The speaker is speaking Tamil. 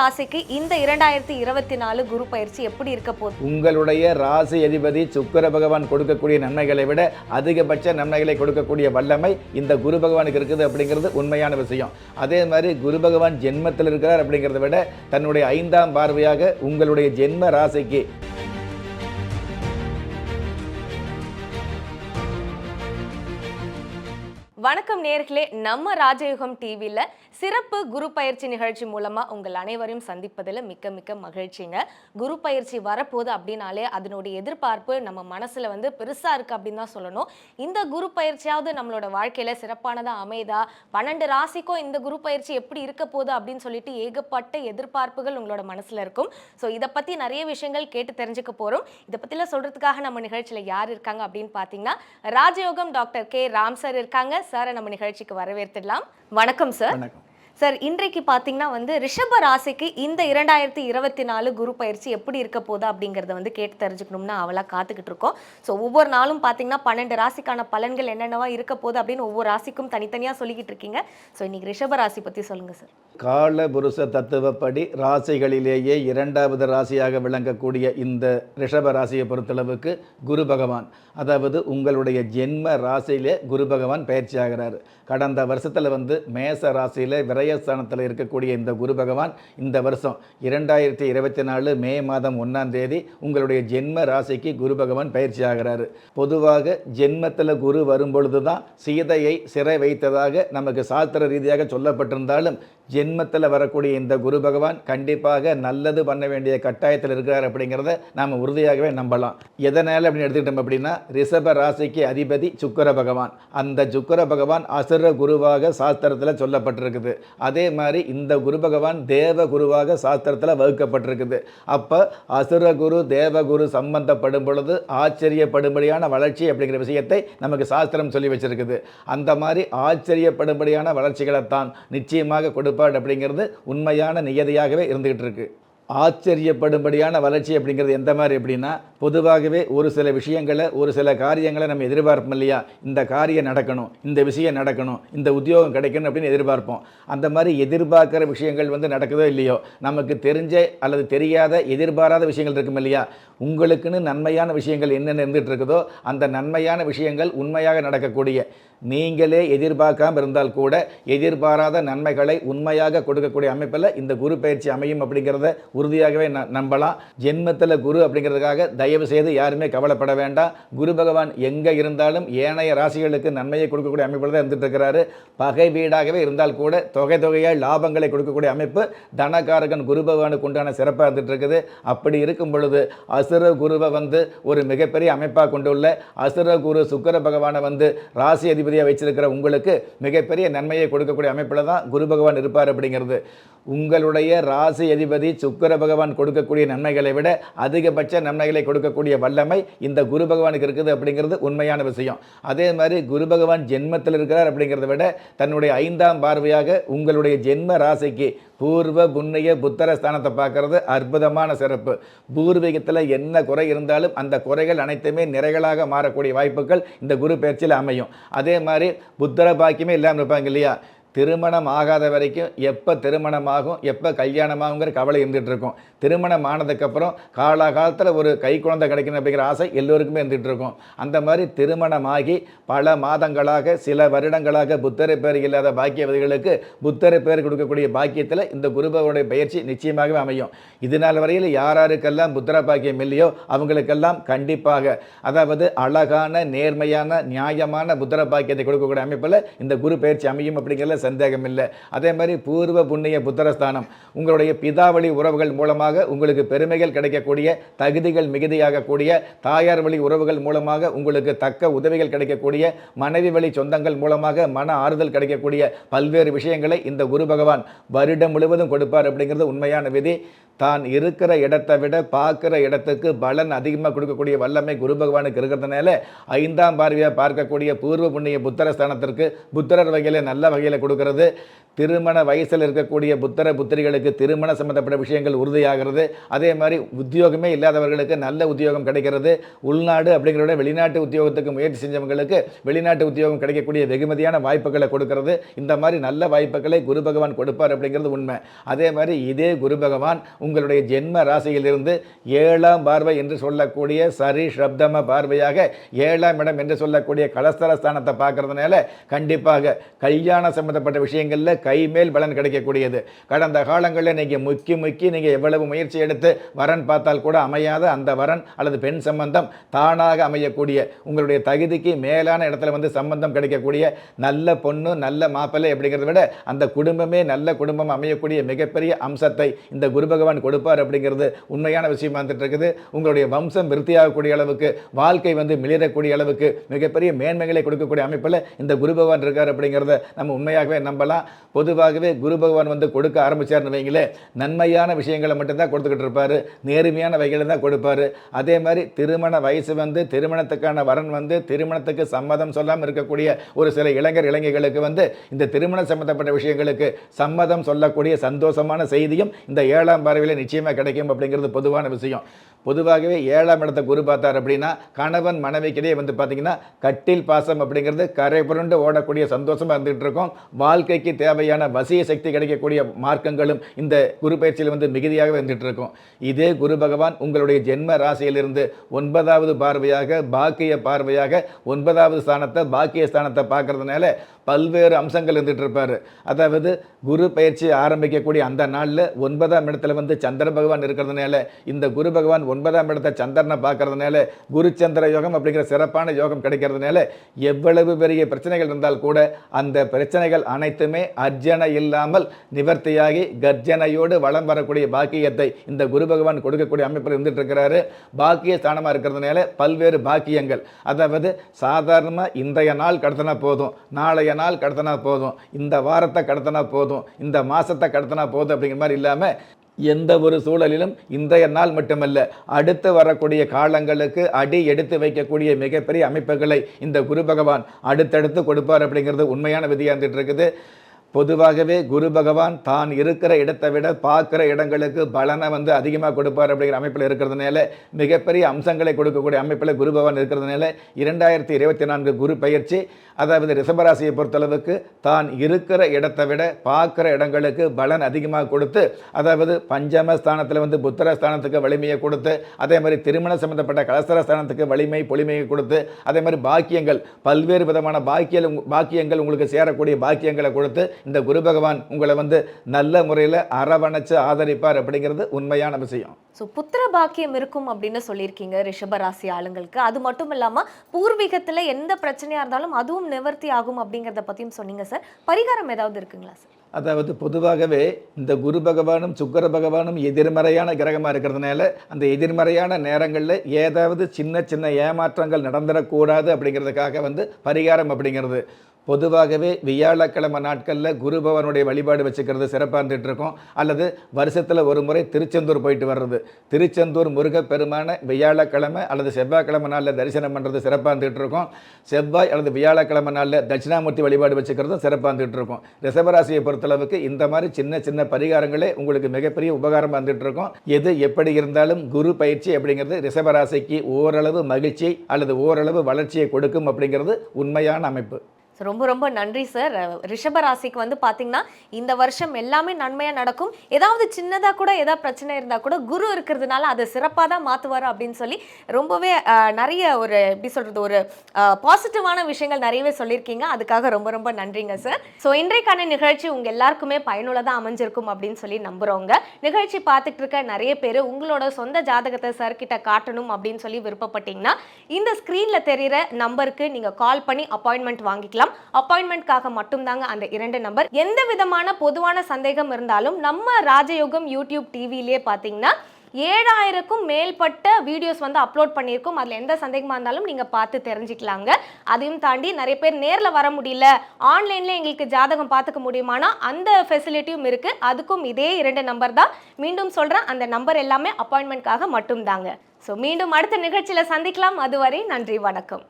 ராசிக்கு இந்த இரண்டாயிரத்தி இருபத்தி நாலு குரு பயிற்சி எப்படி இருக்க போகுது? உங்களுடைய ராசி அதிபதி சுக்கிர பகவான் கொடுக்கக்கூடிய நன்மைகளை விட அதிகபட்ச நன்மைகளை கொடுக்கக்கூடிய வல்லமை இந்த குரு பகவானுக்கு இருக்குது அப்படிங்கிறது உண்மையான விஷயம். அதே மாதிரி குரு பகவான் ஜென்மத்தில் இருக்கிறார் அப்படிங்கிறத விட தன்னுடைய ஐந்தாம் பார்வையாக உங்களுடைய ஜென்ம ராசிக்கு. வணக்கம் நேர்களே நம்ம ராஜயுகம் டிவியில் சிறப்பு குரு பயிற்சி நிகழ்ச்சி மூலமா உங்கள் அனைவரையும் சந்திப்பதில் மிக்க மிக்க மகிழ்ச்சிங்க. குரு பயிற்சி வரப்போகுது அப்படின்னாலே அதனுடைய எதிர்பார்ப்பு நம்ம மனசுல வந்து பெருசா இருக்கு அப்படின்னு தான் சொல்லணும். இந்த குரு பயிற்சியாவது நம்மளோட வாழ்க்கையில சிறப்பானதா அமைதா? பன்னெண்டு ராசிக்கும் இந்த குரு பயிற்சி எப்படி இருக்க போகுது அப்படின்னு சொல்லிட்டு ஏகப்பட்ட எதிர்பார்ப்புகள் உங்களோட மனசுல இருக்கும். ஸோ இதை பத்தி நிறைய விஷயங்கள் கேட்டு தெரிஞ்சுக்க போறோம். இதை பத்திலாம் சொல்றதுக்காக நம்ம நிகழ்ச்சியில யார் இருக்காங்க அப்படின்னு பார்த்தீங்கன்னா ராஜயோகம் டாக்டர் கே. ராம் சார் இருக்காங்க. சாரை நம்ம நிகழ்ச்சிக்கு வரவேற்றுடலாம் வணக்கம் சார் வணக்கம். சார் இன்றைக்கு பார்த்தீங்கன்னா வந்து ரிஷப ராசிக்கு இந்த இரண்டாயிரத்தி இருபத்தி நாலு குரு பயிற்சி எப்படி இருக்க போதா அப்படிங்கிறத வந்து கேட்டு தெரிஞ்சுக்கணும்னு அவளாக காத்துக்கிட்டு இருக்கோம். ஸோ ஒவ்வொரு நாளும் பார்த்தீங்கன்னா பன்னெண்டு ராசிக்கான பலன்கள் என்னென்னவா இருக்க போகுது அப்படின்னு ஒவ்வொரு ராசிக்கும் தனித்தனியாக சொல்லிக்கிட்டு இருக்கீங்க. ஸோ இன்னைக்கு ரிஷப ராசி பற்றி சொல்லுங்கள் சார். கால புருஷ தத்துவப்படி ராசிகளிலேயே இரண்டாவது ராசியாக விளங்கக்கூடிய இந்த ரிஷப ராசியை பொறுத்தளவுக்கு குரு பகவான் அதாவது உங்களுடைய ஜென்ம ராசியிலே குரு பகவான் பயிற்சி ஆகிறார் கடந்த வருஷத்தில் வந்து மேச ராசியில் விரயஸ்தானத்தில் இருக்கக்கூடிய இந்த குரு பகவான் இந்த வருஷம் இரண்டாயிரத்தி இருபத்தி நாலு மே மாதம் ஒன்றாம் தேதி உங்களுடைய ஜென்ம ராசிக்கு குரு பகவான் பயிற்சி ஆகிறாரு. பொதுவாக ஜென்மத்தில் குரு வரும்பொழுது தான் சீதையை சிறை வைத்ததாக நமக்கு சாஸ்திர ரீதியாக சொல்லப்பட்டிருந்தாலும் ஜென்மத்தில் வரக்கூடிய இந்த குரு பகவான் கண்டிப்பாக நல்லது பண்ண வேண்டிய கட்டாயத்தில் இருக்கிறார் அப்படிங்கிறத நாம் உறுதியாகவே நம்பலாம். எதனால் அப்படின்னு எடுத்துக்கிட்டோம் அப்படின்னா ரிஷப ராசிக்கு அதிபதி சுக்கர பகவான். அந்த சுக்கர பகவான் அசுர குருவாக சாஸ்திரத்தில் சொல்லப்பட்டிருக்குது. அதே மாதிரி இந்த குரு பகவான் தேவ குருவாக சாஸ்திரத்தில் வகுக்கப்பட்டிருக்குது. அப்போ அசுர குரு தேவ குரு சம்பந்தப்படும் பொழுது ஆச்சரியப்படும்படியான வளர்ச்சி அப்படிங்கிற விஷயத்தை நமக்கு சாஸ்திரம் சொல்லி வச்சிருக்குது. அந்த மாதிரி ஆச்சரியப்படும்படியான வளர்ச்சிகளைத்தான் நிச்சயமாக கொடுப்பார் அப்படிங்கிறது உண்மையான நியதியாகவே இருந்துகிட்டு இருக்கு. ஆச்சரியப்படும்படியான வளர்ச்சி அப்படிங்கிறது எந்த மாதிரி எப்படின்னா பொதுவாகவே ஒரு சில விஷயங்களை ஒரு சில காரியங்களை நம்ம எதிர்பார்ப்போம் இல்லையா? இந்த காரியம் நடக்கணும் இந்த விஷயம் நடக்கணும் இந்த உத்தியோகம் கிடைக்கணும் அப்படின்னு எதிர்பார்ப்போம். அந்த மாதிரி எதிர்பார்க்குற விஷயங்கள் வந்து நடக்குதோ இல்லையோ நமக்கு தெரிஞ்ச அல்லது தெரியாத எதிர்பாராத விஷயங்கள் இருக்கும் இல்லையா? உங்களுக்குன்னு நன்மையான விஷயங்கள் என்னென்ன இருந்துகிட்டு இருக்குதோ அந்த நன்மையான விஷயங்கள் உண்மையாக நடக்கக்கூடிய நீங்களே எதிர்பார்க்காம இருந்தால் கூட எதிர்பாராத நன்மைகளை உண்மையாக கொடுக்கக்கூடிய அமைப்பில் இந்த குரு பயிற்சி அமையும் அப்படிங்கிறத உறுதியாகவே ந நம்பலாம். ஜென்மத்தில் குரு அப்படிங்கிறதுக்காக தயவு செய்து யாருமே கவலைப்பட வேண்டாம். குரு பகவான் எங்கே இருந்தாலும் ஏனைய ராசிகளுக்கு நன்மையை கொடுக்கக்கூடிய அமைப்பில் தான் இருந்துட்டு இருக்கிறாரு பகை வீடாகவே இருந்தால் கூட தொகை தொகையாக லாபங்களை கொடுக்கக்கூடிய அமைப்பு தனகாரகன் குரு பகவானுக்கு உண்டான சிறப்பாக இருந்துகிட்ருக்குது. அப்படி இருக்கும் பொழுது அசுர குருவை வந்து ஒரு மிகப்பெரிய அமைப்பாக கொண்டுள்ள அசுர குரு சுக்கர பகவானை வந்து ராசி அதிபதியாக வச்சிருக்கிற உங்களுக்கு மிகப்பெரிய நன்மையை கொடுக்கக்கூடிய அமைப்பில் தான் குரு பகவான் இருப்பார் அப்படிங்கிறது. உங்களுடைய ராசி அதிபதி சுக்கர பகவான் கொடுக்கக்கூடிய நன்மைகளை விட அதிகபட்ச நன்மைகளை கொடுக்கக்கூடிய வல்லமை இந்த குரு பகவானுக்கு இருக்குது அப்படிங்கிறது உண்மையான விஷயம். அதே மாதிரி குரு பகவான் ஜென்மத்தில் இருக்கிறார் அப்படிங்கிறத விட தன்னுடைய ஐந்தாம் பார்வையாக உங்களுடைய ஜென்ம ராசிக்கு பூர்வ புண்ணிய புத்தர ஸ்தானத்தை பார்க்கறது அற்புதமான சிறப்பு. பூர்வீகத்தில் என்ன குறை இருந்தாலும் அந்த குறைகள் அனைத்துமே நிறைகளாக மாறக்கூடிய வாய்ப்புகள் இந்த குரு பயிற்சியில் அமையும். அதே மாதிரி புத்தர பாக்கியமே இல்லாமல் இருப்பாங்க இல்லையா? திருமணம் ஆகாத வரைக்கும் எப்போ திருமணமாகும் எப்போ கல்யாணமாகுங்கிற கவலை இருந்துகிட்டு இருக்கும். திருமணம் ஆனதுக்கப்புறம் காலகாலத்தில் ஒரு கை குழந்தை கிடைக்கணும் அப்படிங்கிற ஆசை எல்லோருக்குமே இருந்துகிட்டு இருக்கும். அந்த மாதிரி திருமணமாகி பல மாதங்களாக சில வருடங்களாக புத்தரை பேர் இல்லாத பாக்கியவதிகளுக்கு புத்தரை பேர் கொடுக்கக்கூடிய பாக்கியத்தில் இந்த குருபவருடைய பயிற்சி நிச்சயமாகவே அமையும். இது நாள் வரையில் யார் யாருக்கெல்லாம் புத்திர பாக்கியம் இல்லையோ அவங்களுக்கெல்லாம் கண்டிப்பாக அதாவது அழகான நேர்மையான நியாயமான புத்திர பாக்கியத்தை கொடுக்கக்கூடிய அமைப்பில் இந்த குரு பயிற்சி அமையும் சந்தேகம் இல்லை அதே மாதிரி பூர்வ புண்ணிய புத்திரஸ்தானம். உங்களுடைய பிதாவளி உறவுகள் மூலமாக உங்களுக்கு பெருமைகள் கிடைக்கக்கூடிய தகுதிகள் மிகுதியாகக்கூடிய தாயார் வழி உறவுகள் மூலமாக உங்களுக்கு தக்க உதவிகள் கிடைக்கக்கூடிய மனைவி வழி சொந்தங்கள் மூலமாக மன ஆறுதல் கிடைக்கக்கூடிய பல்வேறு விஷயங்களை இந்த குரு பகவான் வருடம் முழுவதும் கொடுப்பார் அப்படிங்கிறது உண்மையான விதி. தான் இருக்கிற இடத்தை விட பார்க்குற இடத்துக்கு பலன் அதிகமாக கொடுக்கக்கூடிய வல்லமை குரு பகவானுக்கு இருக்கிறதுனால ஐந்தாம் பார்வையாக பார்க்கக்கூடிய பூர்வ புண்ணிய புத்தர ஸ்தானத்திற்கு புத்திரர் வகையில் நல்ல வகையில் கொடுக்கறது. திருமண வயசில் இருக்கக்கூடிய புத்தர புத்திரிகளுக்கு திருமண சம்பந்தப்பட்ட விஷயங்கள் உறுதியாகிறது. அதே மாதிரி உத்தியோகமே இல்லாதவர்களுக்கு நல்ல உத்தியோகம் கிடைக்கிறது. உள்நாடு அப்படிங்கிறத விட வெளிநாட்டு உத்தியோகத்துக்கு முயற்சி செஞ்சவங்களுக்கு வெளிநாட்டு உத்தியோகம் கிடைக்கக்கூடிய வெகுமதியான வாய்ப்புகளை கொடுக்கிறது. இந்த மாதிரி நல்ல வாய்ப்புகளை குரு பகவான் கொடுப்பார் அப்படிங்கிறது உண்மை. அதே மாதிரி இதே குரு பகவான் உங்களுடைய ஜென்ம ராசியிலிருந்து ஏழாம் பார்வை என்று சொல்லக்கூடிய சரி சப்தம பார்வையாக ஏழாம் இடம் என்று சொல்லக்கூடிய கலஸ்தர ஸ்தானத்தை பார்க்கறதுனால கண்டிப்பாக கல்யாண சம்பந்தப்பட்ட விஷயங்களில் கைமேல் பலன் கிடைக்கக்கூடியது. கடந்த காலங்களில் நீங்கள் முக்கி முக்கி நீங்கள் எவ்வளவு முயற்சி எடுத்து வரன் பார்த்தால் கூட அமையாத அந்த வரன் அல்லது பெண் சம்பந்தம் தானாக அமையக்கூடிய உங்களுடைய தகுதிக்கு மேலான இடத்துல வந்து சம்பந்தம் கிடைக்கக்கூடிய நல்ல பொண்ணு நல்ல மாப்பிள்ளை அப்படிங்கிறத விட அந்த குடும்பமே நல்ல குடும்பம் அமையக்கூடிய மிகப்பெரிய அம்சத்தை இந்த குரு பகவான் கொடுப்பார் அப்படிங்கிறது உண்மையான விஷயம் வந்துட்டு இருக்குது. உங்களுடைய வம்சம் விருத்தியாகக்கூடிய அளவுக்கு வாழ்க்கை வந்து மிளிரக்கூடிய அளவுக்கு மிகப்பெரிய மேன்மைகளை கொடுக்கக்கூடிய அமைப்பில் இந்த குரு பகவான் இருக்கார் அப்படிங்கிறத நம்ம உண்மையாகவே நம்பலாம். பொதுவாகவே குரு பகவான் வந்து கொடுக்க ஆரம்பித்தார்னு வைங்களே நன்மையான விஷயங்களை மட்டும்தான் கொடுத்துக்கிட்டு இருப்பார். நேர்மையான வகையில் தான் கொடுப்பாரு. அதே மாதிரி திருமண வயசு வந்து திருமணத்துக்கான வரன் வந்து திருமணத்துக்கு சம்மதம் சொல்லாமல் இருக்கக்கூடிய ஒரு சில இளைஞர் இளைஞர்களுக்கு வந்து இந்த திருமணம் சம்மந்தப்பட்ட விஷயங்களுக்கு சம்மதம் சொல்லக்கூடிய சந்தோஷமான செய்தியும் இந்த ஏழாம் பார்வையில் நிச்சயமாக கிடைக்கும் அப்படிங்கிறது பொதுவான விஷயம். பொதுவாகவே ஏழாம் இடத்தை குரு பார்த்தார் அப்படின்னா கணவன் மனைவிக்கிடையே வந்து பார்த்திங்கன்னா கட்டில் பாசம் அப்படிங்கிறது கரை புரண்டு ஓடக்கூடிய சந்தோஷமாக இருந்துகிட்டு இருக்கும். வாழ்க்கைக்கு தேவையான வசிய சக்தி கிடைக்கக்கூடிய மார்க்கங்களும் இந்த குரு பயிற்சியில் வந்து மிகுதியாக வந்துட்டு இருக்கும். இதே குரு பகவான் உங்களுடைய ஜென்ம ராசியிலிருந்து ஒன்பதாவது பார்வையாக பாக்கிய பார்வையாக ஒன்பதாவது ஸ்தானத்தை பாக்கிய ஸ்தானத்தை பார்க்கறதுனால பல்வேறு அம்சங்கள் இருந்துகிட்டு இருப்பார். அதாவது குரு பயிற்சி ஆரம்பிக்கக்கூடிய அந்த நாளில் ஒன்பதாம் இடத்துல வந்து சந்திர பகவான் இருக்கிறதுனால இந்த குரு பகவான் ஒன்பதாம் இடத்தை சந்திரனை பார்க்கறதுனால குரு சந்திர யோகம் அப்படிங்கிற சிறப்பான யோகம் கிடைக்கிறதுனால எவ்வளவு பெரிய பிரச்சனைகள் இருந்தால் கூட அந்த பிரச்சனைகள் அனைத்துமே அர்ஜனை இல்லாமல் நிவர்த்தியாகி கர்ஜனையோடு வளம் வரக்கூடிய பாக்கியத்தை இந்த குரு பகவான் கொடுக்கக்கூடிய அமைப்பில் இருந்துட்டு இருக்கிறாரு பாக்கிய ஸ்தானமாக இருக்கிறதுனால பல்வேறு பாக்கியங்கள். அதாவது சாதாரணமாக இன்றைய நாள் கடத்தினா போதும் நாளைய நாள் கடத்தினா போதும் இந்த வாரத்தை கடத்தினா போதும் இந்த மாதத்தை கடத்தினா போதும் அப்படிங்கிற மாதிரி இல்லாமல் எந்த ஒரு சூழலிலும் இன்றைய நாள் மட்டுமல்ல அடுத்து வரக்கூடிய காலங்களுக்கு அடி எடுத்து வைக்கக்கூடிய மிகப்பெரிய அமைப்புகளை இந்த குரு பகவான் அடுத்தடுத்து கொடுப்பார் அப்படிங்கிறது உண்மையான விதியாக இருந்துட்டு இருக்குது. பொதுவாகவே குரு பகவான் தான் இருக்கிற இடத்தை விட பார்க்குற இடங்களுக்கு பலனை வந்து அதிகமாக கொடுப்பார் அப்படிங்கிற அமைப்பில் இருக்கிறதுனால மிகப்பெரிய அம்சங்களை கொடுக்கக்கூடிய அமைப்பில் குரு பகவான் இருக்கிறதுனால இரண்டாயிரத்தி இருபத்தி நான்கு குரு பயிற்சி அதாவது ரிஷபராசியை பொறுத்தளவுக்கு தான் இருக்கிற இடத்தை விட பார்க்குற இடங்களுக்கு பலன் அதிகமாக கொடுத்து அதாவது பஞ்சம ஸ்தானத்தில் வந்து புத்திர ஸ்தானத்துக்கு வலிமையை கொடுத்து அதே மாதிரி திருமண சம்பந்தப்பட்ட கலஸ்தர ஸ்தானத்துக்கு வலிமை பொலிமையை கொடுத்து அதே மாதிரி பாக்கியங்கள் பல்வேறு விதமான பாக்கியல் பாக்கியங்கள் உங்களுக்கு சேரக்கூடிய பாக்கியங்களை கொடுத்து இந்த குரு பகவான் உங்களை வந்து நல்ல முறையில் அரவணைச்சு ஆதரிப்பார் அப்படிங்கிறது உண்மையான விஷயம். ஸோ புத்திர பாக்கியம் இருக்கும் அப்படின்னு சொல்லியிருக்கீங்க ரிஷபராசி ஆளுங்களுக்கு. அது மட்டும் இல்லாம பூர்வீகத்துல எந்த பிரச்சனையா இருந்தாலும் அதுவும் நிவர்த்தி ஆகும் அப்படிங்கிறத பத்தியும் சொன்னீங்க சார். பரிகாரம் ஏதாவது இருக்குங்களா சார்? அதாவது பொதுவாகவே இந்த குரு பகவானும் சுக்கர பகவானும் எதிர்மறையான கிரகமாக இருக்கிறதுனால அந்த எதிர்மறையான நேரங்களில் ஏதாவது சின்ன சின்ன ஏமாற்றங்கள் நடந்துடக்கூடாது அப்படிங்கிறதுக்காக வந்து பரிகாரம் அப்படிங்கிறது. பொதுவாகவே வியாழக்கிழமை நாட்களில் குருபவனுடைய வழிபாடு வச்சுக்கிறது சிறப்பாக இருந்துகிட்ருக்கோம். அல்லது வருஷத்தில் ஒரு முறை திருச்செந்தூர் போயிட்டு வர்றது. திருச்செந்தூர் முருகப்பெருமான வியாழக்கிழமை அல்லது செவ்வாய்க்கிழமை நாளில் தரிசனம் பண்ணுறது சிறப்பாக இருந்துகிட்ருக்கோம். செவ்வாய் அல்லது வியாழக்கிழமை நாளில் தட்சிணாமூர்த்தி வழிபாடு வச்சுக்கிறதும் சிறப்பாக இருந்துகிட்டு இருக்கும் ரிசவராசியை பொறுத்தளவுக்கு இந்த மாதிரி சின்ன சின்ன பரிகாரங்களே உங்களுக்கு மிகப்பெரிய உபகாரம் வந்துகிட்ருக்கோம் இருக்கும் எது எப்படி இருந்தாலும் குரு பயிற்சி அப்படிங்கிறது ரிசவராசிக்கு ஓரளவு மகிழ்ச்சி அல்லது ஓரளவு வளர்ச்சியை கொடுக்கும் அப்படிங்கிறது உண்மையான அமைப்பு. ஸோ ரொம்ப ரொம்ப நன்றி சார் ரிஷப ராசிக்கு வந்து பார்த்தீங்கன்னா இந்த வருஷம் எல்லாமே நன்மையாக நடக்கும். ஏதாவது சின்னதாக கூட ஏதாவது பிரச்சனை இருந்தால் கூட குரு இருக்கிறதுனால அதை சிறப்பாக தான் மாற்றுவார் அப்படின்னு சொல்லி ரொம்பவே நிறைய ஒரு எப்படி சொல்கிறது ஒரு பாசிட்டிவான விஷயங்கள் நிறையவே சொல்லியிருக்கீங்க. அதுக்காக ரொம்ப ரொம்ப நன்றிங்க சார் ஸோ இன்றைக்கான நிகழ்ச்சி உங்கள் எல்லாருக்குமே பயனுள்ளதாக அமைஞ்சிருக்கும் அப்படின்னு சொல்லி நம்புகிறவங்க நிகழ்ச்சி பார்த்துட்டு இருக்க நிறைய பேர் உங்களோட சொந்த ஜாதகத்தை சார் கிட்ட காட்டணும் அப்படின்னு சொல்லி விருப்பப்பட்டீங்கன்னா இந்த ஸ்க்ரீனில் தெரிகிற நம்பருக்கு நீங்கள் கால் பண்ணி அப்பாயின்மெண்ட் வாங்கிக்கலாம். அப்பாயின்மெண்ட்காக மட்டும்தாங்க அந்த இரண்டு நம்பர் எந்த விதமான பொதுவான சந்தேகம் இருந்தாலும் நம்ம ராஜயோகம் யூடியூப் டிவிலேயே பார்த்தீங்கன்னா ஏழாயிரக்கும் மேல்பட்ட வீடியோஸ் வந்து அப்லோட் பண்ணியிருக்கோம். அதில் எந்த சந்தேகமாக இருந்தாலும் நீங்கள் பார்த்து தெரிஞ்சுக்கலாங்க. அதையும் தாண்டி நிறைய பேர் நேரில் வர முடியல. ஆன்லைனில் எங்களுக்கு ஜாதகம் பார்த்துக்க முடியுமானா அந்த ஃபெசிலிட்டியும் இருக்குது அதுக்கும் இதே இரண்டு நம்பர் தான். மீண்டும் சொல்கிறேன் அந்த நம்பர் எல்லாமே அப்பாயின்மெண்ட்காக மட்டும்தாங்க. ஸோ மீண்டும் அடுத்த நிகழ்ச்சியில் சந்திக்கலாம். அதுவரை நன்றி வணக்கம்.